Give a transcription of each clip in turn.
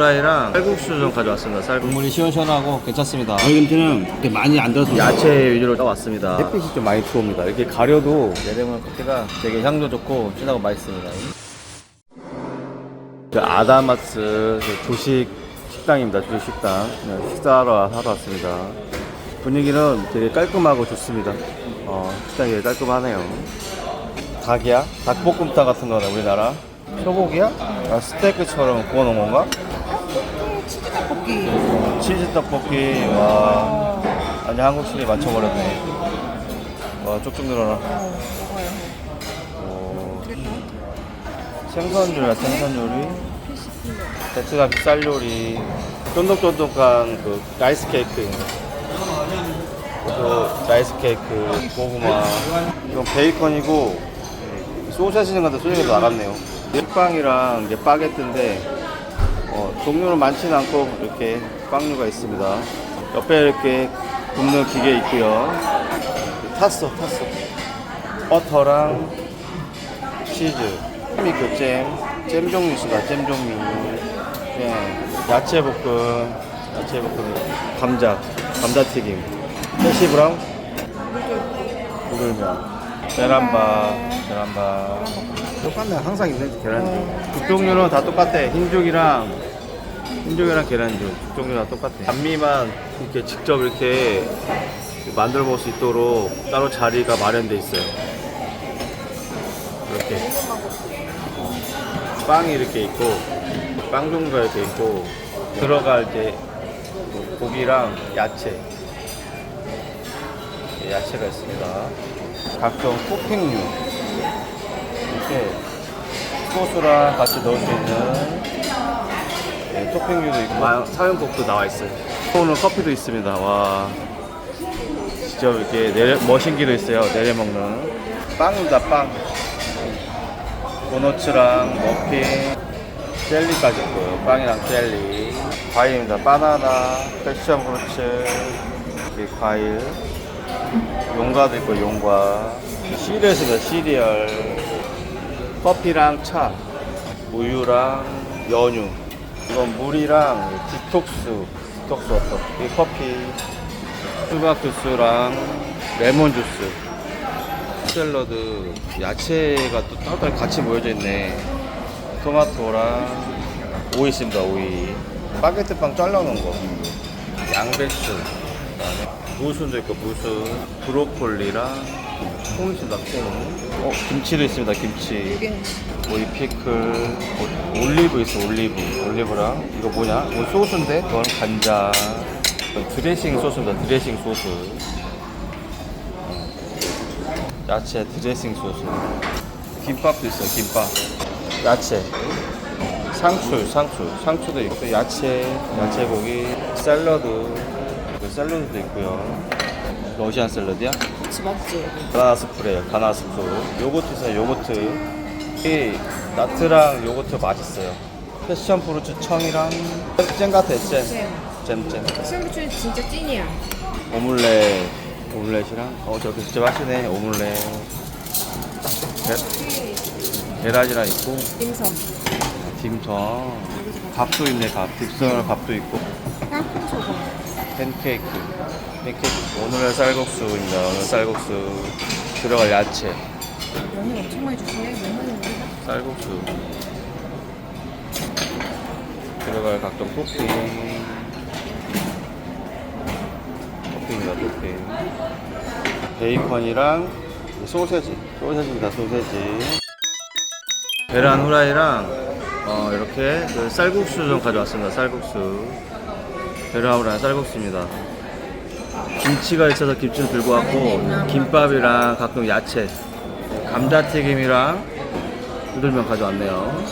후라이랑 쌀국수 좀 가져왔습니다. 쌀국수. 국물이 시원시원하고 괜찮습니다. 저희한테는 이렇게 많이 안 들어서 야채 위주로 떠왔습니다. 햇빛이 좀 많이 들어옵니다. 이렇게 가려도 내려면 커피가 되게 향도 좋고 진하고 맛있습니다. 그 아다마스 그 조식 식당입니다. 조식 식당. 네, 식사하러 하러 왔습니다. 분위기는 되게 깔끔하고 좋습니다. 어, 식당이 되게 깔끔하네요. 닭이야? 닭볶음탕 같은 거네, 우리나라. 소고기야? 아, 스테이크처럼 구워 놓은 건가? 치즈 떡볶이. 치즈 떡볶이, 와. 아니, 한국식에 맞춰버렸네. 와, 쪽쪽 늘어나. 오. 생선 요리야, 생선 요리. 베트남 쌀 요리. 쫀득쫀득한 그 라이스 케이크. 그 라이스 케이크, 고구마. 이건 베이컨이고, 소세지는 같은 소리가 나갔네요. 빵이랑 이제 바게트인데, 어, 종류는 많지는 않고 이렇게 빵류가 있습니다. 옆에 이렇게 굽는 기계 있고요. 탔어, 탔어. 버터랑 치즈, 그 잼, 잼 종류 있습니다. 잼 종류. 잼, 야채 볶음, 야채 볶음, 감자, 감자 튀김, 패시브랑 누들면, 계란밥, 계란밥. 똑같네. 항상 있는 계란죽. 국종류는 다 똑같아. 흰죽이랑 흰죽이랑 계란죽. 국종류 다 똑같아. 단미만 이렇게 직접 이렇게 만들어 볼수 있도록 따로 자리가 마련돼 있어요. 이렇게 빵이 이렇게 있고 빵 종류가 이렇게 있고 들어갈 이제 고기랑 야채 예, 야채가 있습니다. 각종 토핑류 이렇게 소스랑 같이 넣을 수 있는 예, 토핑류도 있고 사연곡도 나와 있어요. 오늘 커피도 있습니다. 와 직접 이렇게 내려 머신기도 있어요. 내려 먹는 빵입니다. 빵. 도너츠랑 머핀, 젤리까지 있고요. 빵이랑 젤리. 과일입니다. 바나나, 패션 프루츠, 이렇게 과일. 용과도 있고 용과. 시리얼 있습니다. 시리얼. 커피랑 차, 우유랑 연유. 이건 물이랑 디톡스, 디톡스 워터. 이 커피, 수박 주스랑 레몬 주스. 샐러드, 야채가 또 따로 같이 모여져 있네. 토마토랑 오이 있습니다, 오이. 바게트 빵 잘라놓은 거. 양배추. 그다음에 무순도 있고 무순, 브로콜리랑 콩 있습니다, 콩. 어, 김치도 있습니다, 김치. 오이 피클, 오- 올리브 있어, 올리브. 올리브랑 이거 뭐냐? 이거 소스인데? 이건 간장. 이건 드레싱 소스입니다, 드레싱 소스. 야채 드레싱 소스. 김밥도 있어요, 김밥. 야채. 상추, 상추. 상추도 있고, 야채, 야채 고기, 샐러드. 그 샐러드도 있고요. 러시안 샐러드야? 그치 맞지? 가나나 스프래요. 가나나 스프. 요거트 있어요. 요거트. 이 나트랑 요거트 맛있어요. 패션 프루츠 청이랑 잼 같아. 잼. 잼 잼. 샌드위치 진짜 찐이야. 오믈렛. 오믈렛이랑 어 저기 직접 하시네. 오믈렛. 계, 계란이랑 있고 딤섬. 딤섬. 밥도 있네. 밥. 딥선을 밥도 있고 땅콩 소금. 팬케이크. 팬케이크. 오늘의 쌀국수입니다. 오늘 쌀국수 들어갈 야채. 면을 엄청 많이 주시네. 면은 우리가 쌀국수 들어갈 각종 토핑 토핑입니다 토핑 베이컨이랑 소세지 소세지입니다 소세지 계란 후라이랑 어, 이렇게 그 쌀국수 좀 가져왔습니다 쌀국수 후라이 쌀국수입니다 김치가 있어서 김치를 들고 왔고 김밥이랑 가끔 야채 감자튀김이랑 누들면 가져왔네요.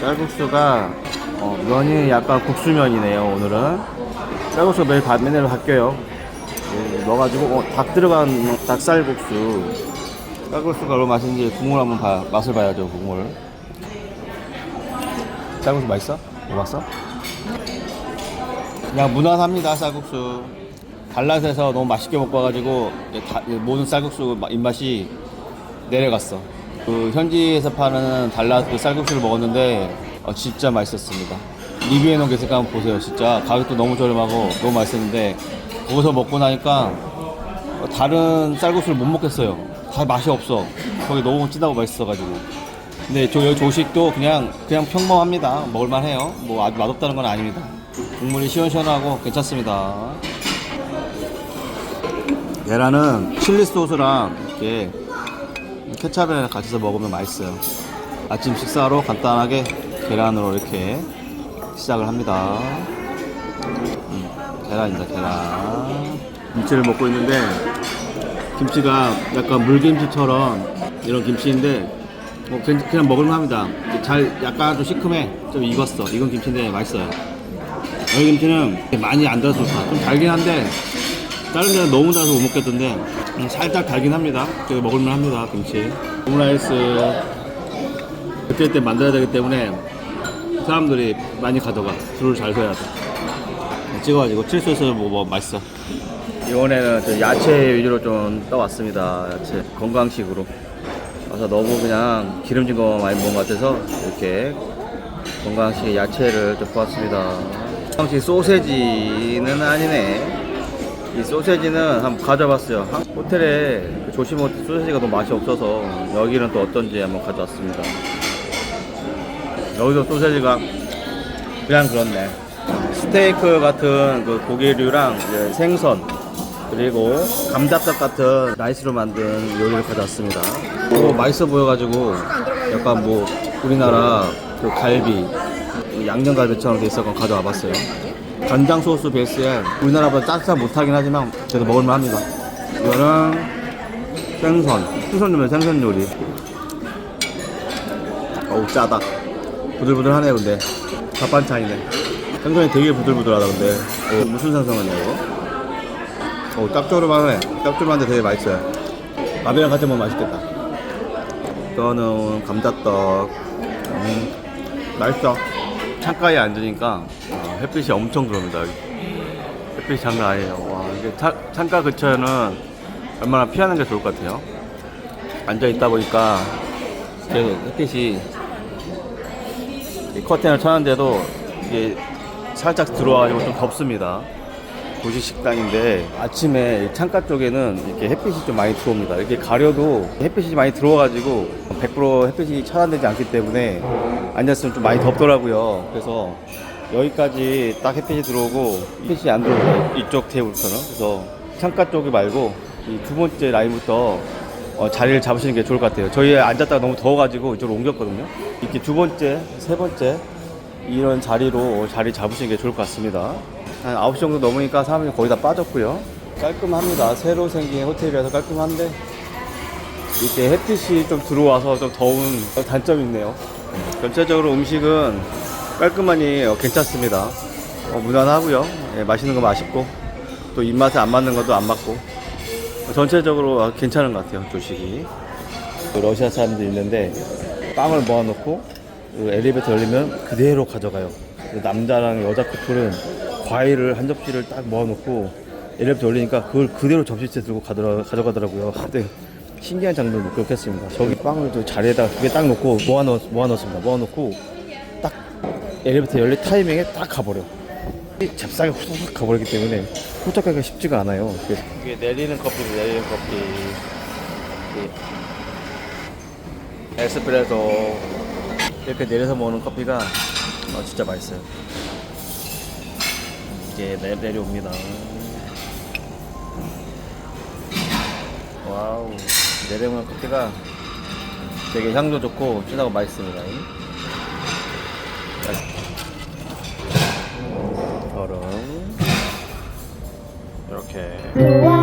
쌀국수가 어, 면이 약간 국수면이네요. 오늘은 쌀국수 매일 바, 맨날 바뀌어요. 예, 넣어가지고 어, 닭 들어간 닭쌀국수. 쌀국수가 얼마나 맛있는지 국물 한번 봐, 맛을 봐야죠. 국물. 쌀국수 맛있어? 먹었어? 그냥 무난합니다. 쌀국수. 달랏에서 너무 맛있게 먹고 와가지고 다- 모든 쌀국수 마- 입맛이 내려갔어. 그 현지에서 파는 달라 그 쌀국수를 먹었는데 어, 진짜 맛있었습니다. 리뷰해 놓은 게 있으니까 한번 보세요. 진짜 가격도 너무 저렴하고 너무 맛있었는데 거기서 먹고 나니까 어, 다른 쌀국수를 못 먹겠어요. 다 맛이 없어. 거기 너무 진하고 맛있어가지고. 근데 저 여기 조식도 그냥 그냥 평범합니다. 먹을만해요. 뭐 아주 맛없다는 건 아닙니다. 국물이 시원시원하고 괜찮습니다. 계란은 칠리 소스랑 이렇게 케찹이랑 같이 해서 먹으면 맛있어요. 아침 식사로 간단하게 계란으로 이렇게 시작을 합니다. 음, 계란입니다, 계란. 김치를 먹고 있는데 김치가 약간 물김치처럼 이런 김치인데 뭐 그냥, 그냥 먹을만 합니다. 잘 약간 좀 시큼해. 좀 익었어. 익은 김치인데 맛있어요. 여기 김치는 많이 안 달아서 좋다. 좀 달긴 한데 다른 데는 너무 달아서 못 먹겠던데 음, 살짝 달긴 합니다. 먹을만 합니다. 김치. 오므라이스 그때 때 만들어야 되기 때문에 사람들이 많이 가져가. 줄을 잘 서야 돼. 찍어가지고 칠소스 뭐, 뭐 맛있어. 이번에는 좀 야채 위주로 좀 떠왔습니다. 야채 건강식으로. 그래서 너무 그냥 기름진 거 많이 먹은 것 같아서 이렇게 건강식 야채를 좀 보았습니다. 건강식 소세지는 아니네. 이 소세지는 한번 가져봤어요. 한- 호텔에 그 조심 호텔 소세지가 너무 맛이 없어서 여기는 또 어떤지 한번 가져왔습니다. 여기도 소세지가 그냥 그렇네. 스테이크 같은 그 고기류랑 생선 그리고 감자떡 같은 라이스로 만든 요리를 가져왔습니다. 또 맛있어 보여가지고 약간 뭐 우리나라 그 갈비 그 양념갈비처럼 돼 있어서 가져와 봤어요. 간장 소스 베이스에 우리나라보다 짜릿한 못하긴 하지만 그래도 먹을만 합니다. 이거는 생선, 생선 요리, 생선 요리. 어우 짜다. 부들부들하네 근데 밥반찬이네. 생선이 되게 부들부들하다 근데. 어, 무슨 생선이냐 이거? 어, 짭조름하네. 짭조름한데 되게 맛있어요. 밥이랑 같이 먹으면 맛있겠다. 이거는 감자떡. 음, 맛있어. 창가에 앉으니까 어, 햇빛이 엄청 들어옵니다. 햇빛이 장난 아니에요. 와, 이게 차- 창가 근처에는 얼마나 피하는 게 좋을 것 같아요. 앉아 있다 보니까 그래도 햇빛이 이 커튼을 쳐놨는데도 이게 살짝 들어와가지고 좀 덥습니다. 도시 식당인데 아침에 이 창가 쪽에는 이렇게 햇빛이 좀 많이 들어옵니다. 이렇게 가려도 햇빛이 많이 들어와가지고 100% 햇빛이 차단되지 않기 때문에 앉았으면 좀 많이 덥더라고요. 그래서 여기까지 딱 햇빛이 들어오고 햇빛이 안 들어오고 이쪽 테이블부터는 그래서 창가 쪽이 말고 이 두 번째 라인부터 어, 자리를 잡으시는 게 좋을 것 같아요. 저희 앉았다가 너무 더워가지고 이쪽으로 옮겼거든요. 이렇게 두 번째, 세 번째 이런 자리로 자리 잡으시는 게 좋을 것 같습니다. 한 9시 정도 넘으니까 사람들이 거의 다 빠졌고요. 깔끔합니다. 새로 생긴 호텔이라서 깔끔한데 이렇게 햇빛이 좀 들어와서 좀 더운 단점이 있네요. 전체적으로 음식은 깔끔하니 어, 괜찮습니다. 어, 무난하고요. 예, 맛있는 거 맛있고 또 입맛에 안 맞는 것도 안 맞고 전체적으로 아, 괜찮은 것 같아요. 조식이. 그 러시아 사람들이 있는데 빵을 모아놓고 그 엘리베이터 열리면 그대로 가져가요. 그 남자랑 여자 커플은 과일을 한 접시를 딱 모아놓고 엘리베이터 열리니까 그걸 그대로 접시째 들고 가더라, 가져가더라고요. 근데 신기한 장면을 목격했습니다. 저기 빵을 또 자리에다가 두 개 딱 놓고 모아넣, 모아놓습니다. 모아놓고 딱 엘리베이터 열릴 타이밍에 딱 가버려. 잽싸게 후딱 가버리기 때문에 포착하기가 쉽지가 않아요. 이게 내리는 커피도 내리는 커피. 이게 에스프레소 이렇게 내려서 먹는 커피가 아, 진짜 맛있어요. 이제 내, 내려옵니다. 와우. 내려오는 커피가 되게 향도 좋고 진하고 맛있습니다. 얼음. 이렇게.